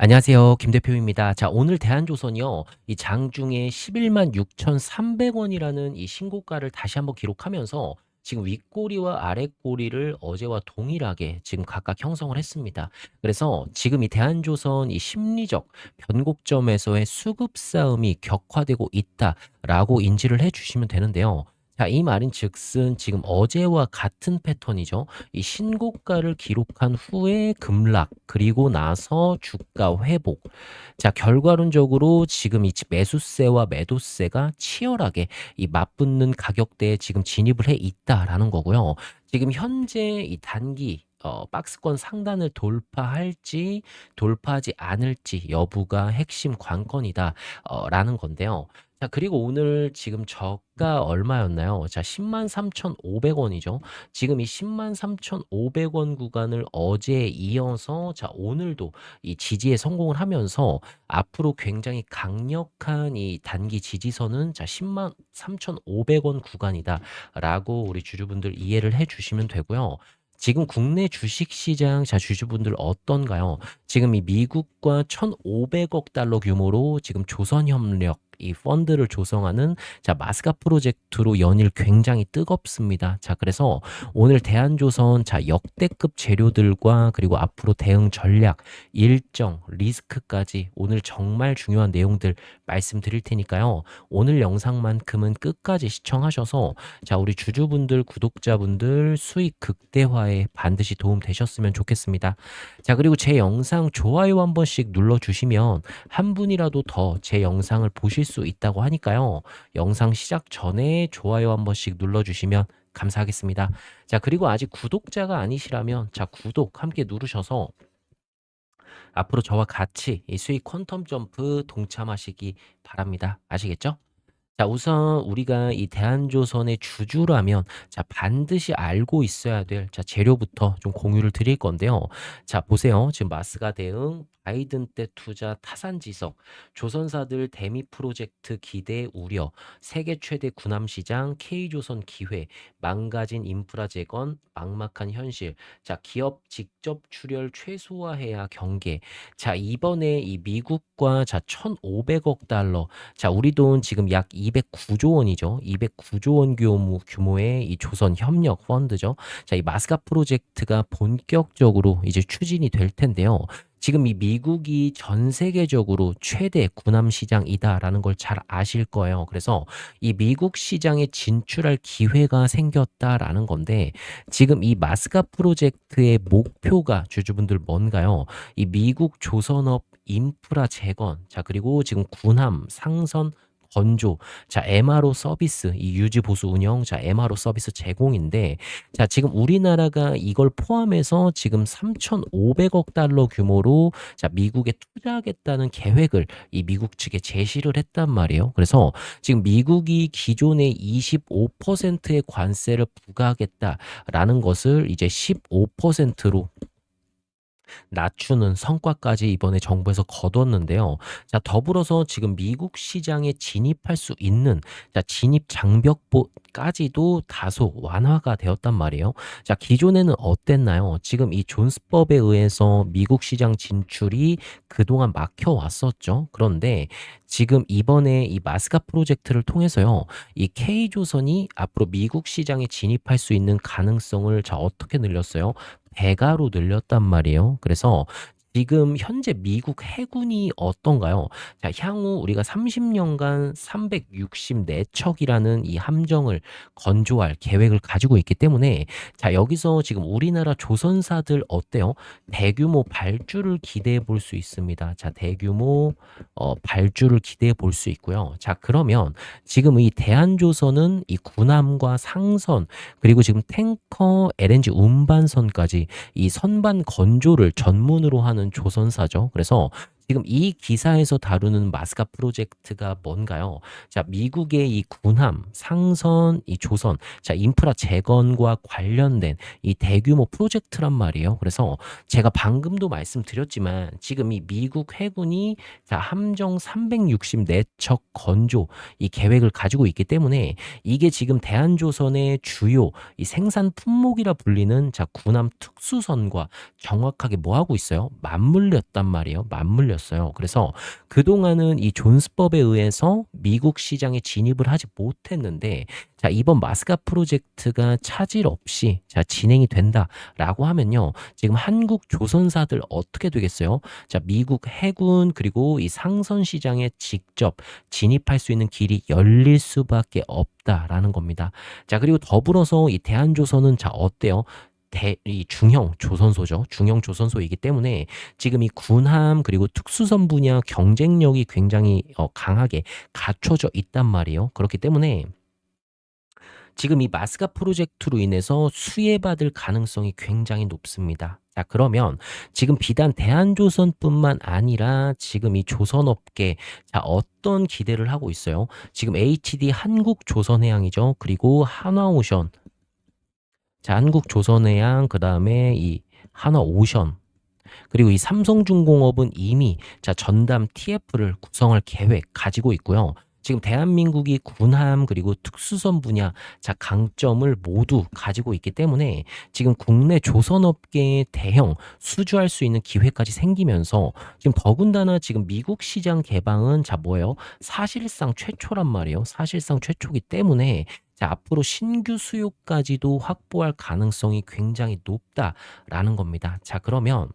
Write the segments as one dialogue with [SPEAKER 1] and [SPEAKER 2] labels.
[SPEAKER 1] 안녕하세요. 김 대표입니다. 자, 오늘 대한조선이요. 이 장중에 11만 6,300원이라는 이 신고가를 다시 한번 기록하면서 지금 윗꼬리와 아랫꼬리를 어제와 동일하게 지금 각각 형성을 했습니다. 그래서 지금 이 대한조선 이 심리적 변곡점에서의 수급 싸움이 격화되고 있다라고 인지를 해 주시면 되는데요. 자, 이 말인 즉슨 지금 어제와 같은 패턴이죠. 이 신고가를 기록한 후에 급락, 그리고 나서 주가 회복. 자, 결과론적으로 지금 이 매수세와 매도세가 치열하게 이 맞붙는 가격대에 지금 진입을 해 있다라는 거고요. 지금 현재 이 단기 어, 박스권 상단을 돌파할지 돌파하지 않을지 여부가 핵심 관건이다 어, 라는 건데요. 자, 그리고 오늘 지금 저가 얼마였나요? 자, 103,500원이죠. 지금 이 103,500원 구간을 어제에 이어서 자, 오늘도 이 지지에 성공을 하면서 앞으로 굉장히 강력한 이 단기 지지선은 자, 103,500원 구간이다라고 우리 주주분들 이해를 해 주시면 되고요. 지금 국내 주식 시장 자 주주분들 어떤가요? 지금 이 미국과 1,500억 달러 규모로 지금 조선협력 이 펀드를 조성하는 자 마스카 프로젝트로 연일 굉장히 뜨겁습니다. 자 그래서 오늘 대한조선 자 역대급 재료들과 그리고 앞으로 대응 전략 일정 리스크까지 오늘 정말 중요한 내용들 말씀드릴 테니까요. 오늘 영상만큼은 끝까지 시청하셔서 자 우리 주주분들 구독자분들 수익 극대화에 반드시 도움 되셨으면 좋겠습니다. 자 그리고 제 영상 좋아요 한 번씩 눌러 주시면 한 분이라도 더 제 영상을 보실 수 있다고 하니까요. 영상 시작 전에 좋아요 한 번씩 눌러주시면 감사하겠습니다. 자, 그리고 아직 구독자가 아니시라면 자, 구독 함께 누르셔서 앞으로 저와 같이 이 수익 퀀텀 점프 동참하시기 바랍니다. 아시겠죠? 자, 우선 우리가 이 대한조선의 주주라면 자, 반드시 알고 있어야 될 자, 재료부터 좀 공유를 드릴 건데요. 자, 보세요. 지금 마스가 대응 바이든 때 투자 타산 지석, 조선사들 대미 프로젝트 기대 우려, 세계 최대 군함 시장 K조선 기회, 망가진 인프라 재건, 막막한 현실. 자, 기업 직접 출혈 최소화해야 경계. 자, 이번에 이 미국과 자 1,500억 달러. 자, 우리 돈 지금 약 209조 원이죠. 209조 원 규모 규모의 이 조선 협력 펀드죠. 자, 이 마스카 프로젝트가 본격적으로 이제 추진이 될 텐데요. 지금 이 미국이 전 세계적으로 최대 군함 시장이다라는 걸 잘 아실 거예요. 그래서 이 미국 시장에 진출할 기회가 생겼다라는 건데 지금 이 마스카 프로젝트의 목표가 주주분들 뭔가요? 이 미국 조선업 인프라 재건, 자, 그리고 지금 군함, 상선, 건조, 자, MRO 서비스, 이 유지 보수 운영, 자, MRO 서비스 제공인데, 자, 지금 우리나라가 이걸 포함해서 지금 3,500억 달러 규모로 자, 미국에 투자하겠다는 계획을 이 미국 측에 제시를 했단 말이에요. 그래서 지금 미국이 기존의 25%의 관세를 부과하겠다라는 것을 이제 15%로 낮추는 성과까지 이번에 정부에서 거뒀는데요. 자, 더불어서 지금 미국 시장에 진입할 수 있는 자, 진입 장벽까지도 다소 완화가 되었단 말이에요. 자, 기존에는 어땠나요? 지금 이 존스법에 의해서 미국 시장 진출이 그동안 막혀 왔었죠. 그런데 지금 이번에 이 마스카 프로젝트를 통해서요. 이 K조선이 앞으로 미국 시장에 진입할 수 있는 가능성을 자 어떻게 늘렸어요? 배가로 늘렸단 말이에요. 그래서 지금 현재 미국 해군이 어떤가요? 자, 향후 우리가 30년간 364척이라는 이 함정을 건조할 계획을 가지고 있기 때문에 자, 여기서 지금 우리나라 조선사들 어때요? 대규모 발주를 기대해 볼 수 있습니다. 자, 대규모 어, 발주를 기대해 볼 수 있고요. 자, 그러면 지금 이 대한조선은 이 군함과 상선 그리고 지금 탱커 LNG 운반선까지 이 선반 건조를 전문으로 하는 조선사죠. 그래서 지금 이 기사에서 다루는 마스카 프로젝트가 뭔가요? 자, 미국의 이 군함, 상선, 이 조선, 자, 인프라 재건과 관련된 이 대규모 프로젝트란 말이에요. 그래서 제가 방금도 말씀드렸지만 지금 이 미국 해군이 자, 함정 364척 건조 이 계획을 가지고 있기 때문에 이게 지금 대한조선의 주요 이 생산 품목이라 불리는 자, 군함 특수선과 정확하게 뭐 하고 있어요? 맞물렸단 말이에요. 맞물렸 어요. 그래서 그동안은 이 존스법에 의해서 미국 시장에 진입을 하지 못했는데 자, 이번 마스카 프로젝트가 차질 없이 자, 진행이 된다라고 하면요. 지금 한국 조선사들 어떻게 되겠어요? 자, 미국 해군 그리고 이 상선 시장에 직접 진입할 수 있는 길이 열릴 수밖에 없다라는 겁니다. 자, 그리고 더불어서 이 대한조선은 자, 어때요? 대, 이 중형 조선소죠. 중형 조선소이기 때문에 지금 이 군함 그리고 특수선 분야 경쟁력이 굉장히 어, 강하게 갖춰져 있단 말이에요. 그렇기 때문에 지금 이 마스카 프로젝트로 인해서 수혜받을 가능성이 굉장히 높습니다. 자, 그러면 지금 비단 대한조선뿐만 아니라 지금 이 조선업계 자, 어떤 기대를 하고 있어요? 지금 HD 한국조선해양이죠. 그리고 한화오션. 자, 한국 조선해양 그다음에 이 한화 오션 그리고 이 삼성중공업은 이미 자 전담 TF를 구성할 계획 가지고 있고요. 지금 대한민국이 군함 그리고 특수선 분야 자 강점을 모두 가지고 있기 때문에 지금 국내 조선업계의 대형 수주할 수 있는 기회까지 생기면서 지금 더군다나 지금 미국 시장 개방은 자 뭐예요? 사실상 최초란 말이에요. 사실상 최초기 때문에 자, 앞으로 신규 수요까지도 확보할 가능성이 굉장히 높다라는 겁니다. 자, 그러면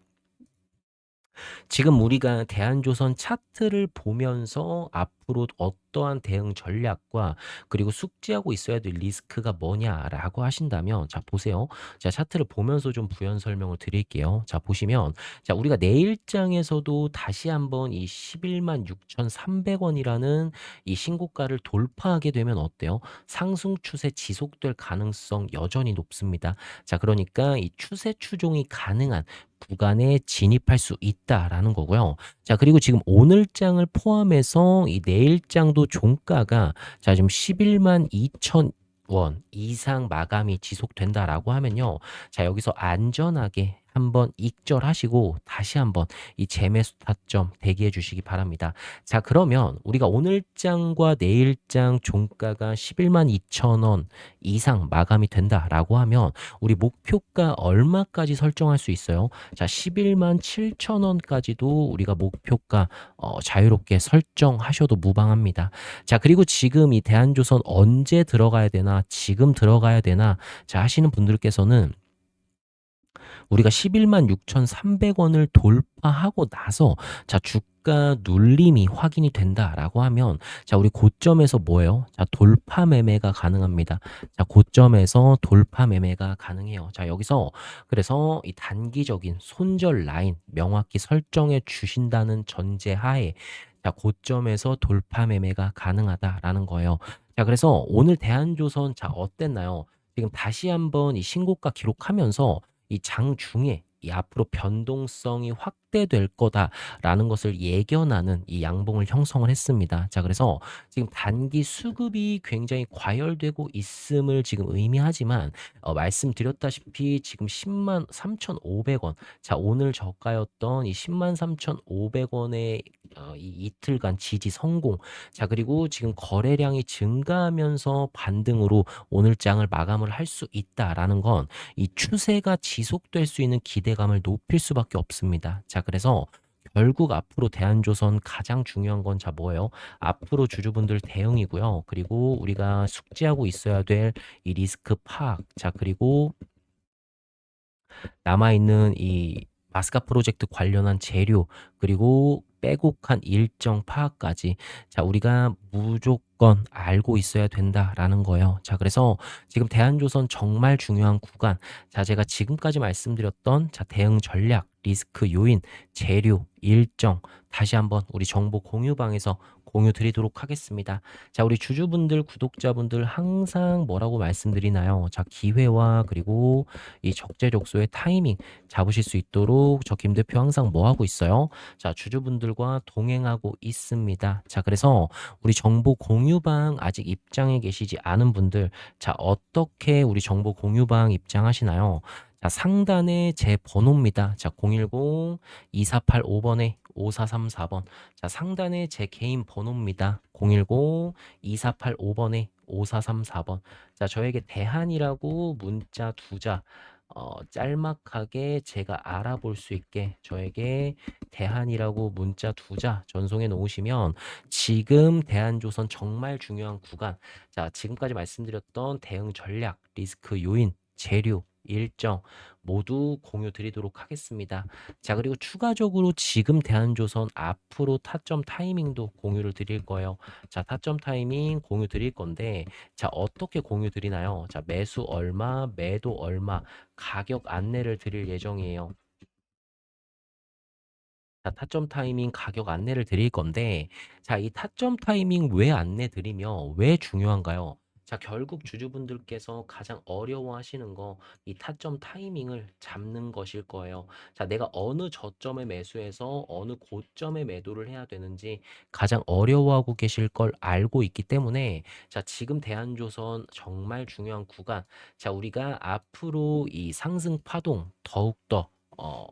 [SPEAKER 1] 지금 우리가 대한조선 차트를 보면서 앞으로 어떠한 대응 전략과 그리고 숙지하고 있어야 될 리스크가 뭐냐라고 하신다면 자 보세요. 자 차트를 보면서 좀 부연 설명을 드릴게요. 자 보시면 자 우리가 내일장에서도 다시 한번 이 11만 6,300원이라는 이 신고가를 돌파하게 되면 어때요? 상승 추세 지속될 가능성 여전히 높습니다. 자 그러니까 이 추세 추종이 가능한 구간에 진입할 수 있다라는 거고요. 자, 그리고 지금 오늘장을 포함해서 이 내일장도 종가가 자, 지금 11만 2천 원 이상 마감이 지속된다라고 하면요. 자, 여기서 안전하게 한번 익절하시고 다시 한번 이 재매수 타점 대기해 주시기 바랍니다. 자, 그러면 우리가 오늘장과 내일장 종가가 11만 2천 원 이상 마감이 된다라고 하면 우리 목표가 얼마까지 설정할 수 있어요? 자, 11만 7천 원까지도 우리가 목표가 어, 자유롭게 설정하셔도 무방합니다. 자, 그리고 지금 이 대한조선 언제 들어가야 되나, 지금 들어가야 되나, 자, 하시는 분들께서는 우리가 11만 6,300원을 돌파하고 나서 자 주가 눌림이 확인이 된다라고 하면 자 우리 고점에서 뭐예요? 자 돌파 매매가 가능합니다. 자 고점에서 돌파 매매가 가능해요. 자 여기서 그래서 이 단기적인 손절 라인 명확히 설정해 주신다는 전제하에 자 고점에서 돌파 매매가 가능하다라는 거예요. 자 그래서 오늘 대한조선 자 어땠나요? 지금 다시 한번 이 신고가 기록하면서 이 장중에 이 앞으로 변동성이 확 대될 거다라는 것을 예견하는 이 양봉을 형성을 했습니다. 자, 그래서 지금 단기 수급이 굉장히 과열되고 있음을 지금 의미하지만 어, 말씀드렸다시피 지금 10만 3,500원. 자, 오늘 저가였던 이 10만 3,500원의 어, 이 이틀간 지지 성공. 자, 그리고 지금 거래량이 증가하면서 반등으로 오늘 장을 마감을 할 수 있다라는 건 이 추세가 지속될 수 있는 기대감을 높일 수밖에 없습니다. 자, 그래서 결국 앞으로 대한조선 가장 중요한 건 자 뭐예요? 앞으로 주주분들 대응이고요. 그리고 우리가 숙지하고 있어야 될 이 리스크 파악. 자, 그리고 남아있는 이 마스카 프로젝트 관련한 재료 그리고 빼곡한 일정 파악까지 자 우리가 무조건 알고 있어야 된다라는 거예요. 자 그래서 지금 대한조선 정말 중요한 구간 자 제가 지금까지 말씀드렸던 자 대응 전략 리스크 요인 재료 일정 다시 한번 우리 정보 공유방에서 공유 드리도록 하겠습니다. 자, 우리 주주분들, 구독자분들 항상 뭐라고 말씀드리나요? 자, 기회와 그리고 이 적재적소의 타이밍 잡으실 수 있도록 저 김 대표 항상 뭐 하고 있어요? 자, 주주분들과 동행하고 있습니다. 자, 그래서 우리 정보 공유방 아직 입장에 계시지 않은 분들, 자, 어떻게 우리 정보 공유방 입장하시나요? 자, 상단에 제 번호입니다. 자, 010-2485번에 5434번. 자, 상단에 제 개인 번호입니다. 010-2485번에 5434번. 자, 저에게 대한이라고 문자 두 자, 어, 짤막하게 제가 알아볼 수 있게 저에게 대한이라고 문자 두자 전송해 놓으시면 지금 대한조선 정말 중요한 구간. 자, 지금까지 말씀드렸던 대응 전략, 리스크 요인, 재료, 일정 모두 공유 드리도록 하겠습니다. 자, 그리고 추가적으로 지금 대한조선 앞으로 타점 타이밍도 공유를 드릴 거예요. 자, 타점 타이밍 공유 드릴 건데, 자, 어떻게 공유 드리나요? 자, 매수 얼마, 매도 얼마, 가격 안내를 드릴 예정이에요. 자, 타점 타이밍 가격 안내를 드릴 건데, 자, 이 타점 타이밍 왜 안내 드리며 왜 중요한가요? 자, 결국 주주분들께서 가장 어려워하시는 거, 이 타점 타이밍을 잡는 것일 거예요. 자, 내가 어느 저점에 매수해서 어느 고점에 매도를 해야 되는지 가장 어려워하고 계실 걸 알고 있기 때문에, 자, 지금 대한조선 정말 중요한 구간, 자, 우리가 앞으로 이 상승 파동 더욱더, 어,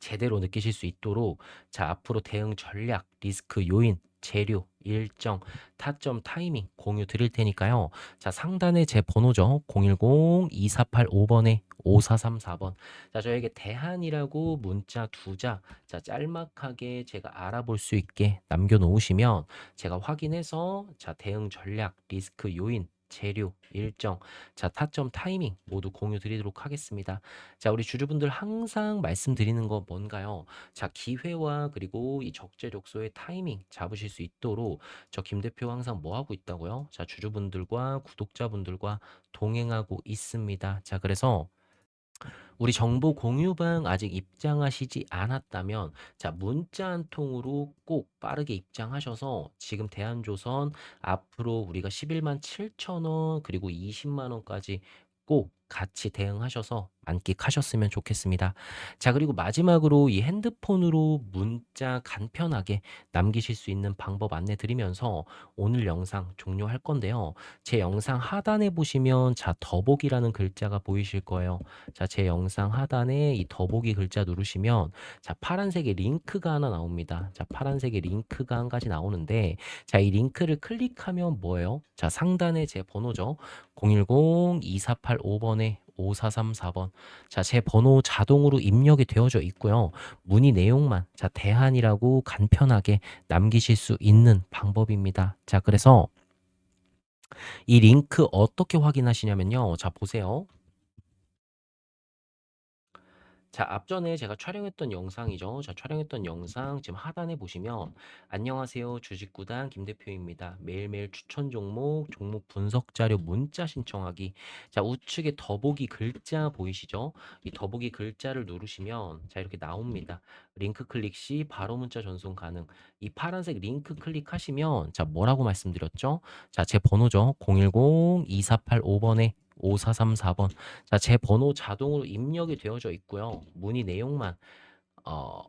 [SPEAKER 1] 제대로 느끼실 수 있도록 자 앞으로 대응 전략, 리스크 요인, 재료, 일정, 타점, 타이밍 공유 드릴 테니까요. 자 상단에 제 번호죠. 010-2485번에 5434번. 자 저에게 대한이라고 문자 두 자, 자 짤막하게 제가 알아볼 수 있게 남겨놓으시면 제가 확인해서 자 대응 전략, 리스크 요인, 재료, 일정, 자 타점, 타이밍 모두 공유 드리도록 하겠습니다. 자, 우리 주주분들 항상 말씀드리는 거 뭔가요? 자, 기회와 그리고 이 적재적소의 타이밍 잡으실 수 있도록 저 김 대표 항상 뭐 하고 있다고요? 자, 주주분들과 구독자분들과 동행하고 있습니다. 자, 그래서 우리 정보 공유방 아직 입장하시지 않았다면 자 문자 한 통으로 꼭 빠르게 입장하셔서 지금 대한조선 앞으로 우리가 11만 7천 원 그리고 20만 원까지 꼭 같이 대응하셔서 만끽하셨으면 좋겠습니다. 자, 그리고 마지막으로 이 핸드폰으로 문자 간편하게 남기실 수 있는 방법 안내 드리면서 오늘 영상 종료할 건데요. 제 영상 하단에 보시면 자, 더보기라는 글자가 보이실 거예요. 자, 제 영상 하단에 이 더보기 글자 누르시면 자, 파란색의 링크가 하나 나옵니다. 자, 파란색의 링크가 한 가지 나오는데 자, 이 링크를 클릭하면 뭐예요? 자, 상단에 제 번호죠. 010-2485번에 5434번. 자, 제 번호 자동으로 입력이 되어져 있고요. 문의 내용만 자, 대한이라고 간편하게 남기실 수 있는 방법입니다. 자, 그래서 이 링크 어떻게 확인하시냐면요. 자, 보세요. 자, 앞전에 제가 촬영했던 영상이죠. 자, 촬영했던 영상 지금 하단에 보시면 안녕하세요. 주식구단 김 대표입니다. 매일매일 추천 종목, 종목 분석 자료 문자 신청하기. 자, 우측에 더보기 글자 보이시죠? 이 더보기 글자를 누르시면 자, 이렇게 나옵니다. 링크 클릭 시 바로 문자 전송 가능. 이 파란색 링크 클릭하시면 자, 뭐라고 말씀드렸죠? 자, 제 번호죠. 010-2485번에 5434번. 자, 제 번호 자동으로 입력이 되어져 있고요. 문의 내용만 어,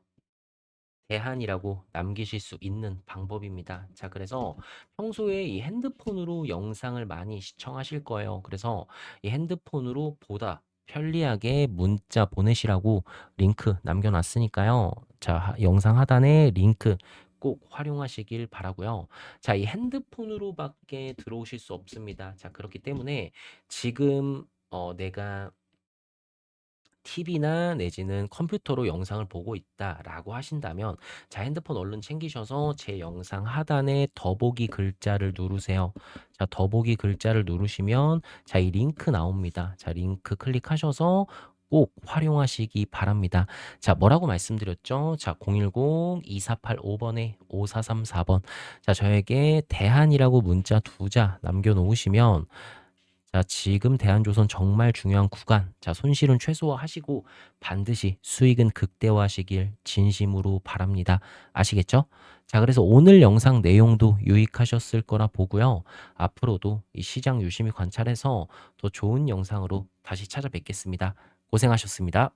[SPEAKER 1] 대한이라고 남기실 수 있는 방법입니다. 자, 그래서 평소에 이 핸드폰으로 영상을 많이 시청하실 거예요. 그래서 이 핸드폰으로 보다 편리하게 문자 보내시라고 링크 남겨놨으니까요. 자, 하- 영상 하단에 링크 꼭 활용하시길 바라고요. 자, 이 핸드폰으로밖에 들어오실 수 없습니다. 자, 그렇기 때문에 지금 어, 내가 TV나 내지는 컴퓨터로 영상을 보고 있다라고 하신다면 자 핸드폰 얼른 챙기셔서 제 영상 하단에 더보기 글자를 누르세요. 자 더보기 글자를 누르시면 자 이 링크 나옵니다. 자 링크 클릭하셔서 꼭 활용하시기 바랍니다. 자 뭐라고 말씀드렸죠? 자 010-2485번에 5434번 자 저에게 대한이라고 문자 두 자 남겨놓으시면 자, 지금 대한조선 정말 중요한 구간. 자, 손실은 최소화하시고 반드시 수익은 극대화하시길 진심으로 바랍니다. 아시겠죠? 자, 그래서 오늘 영상 내용도 유익하셨을 거라 보고요. 앞으로도 이 시장 유심히 관찰해서 더 좋은 영상으로 다시 찾아뵙겠습니다. 고생하셨습니다.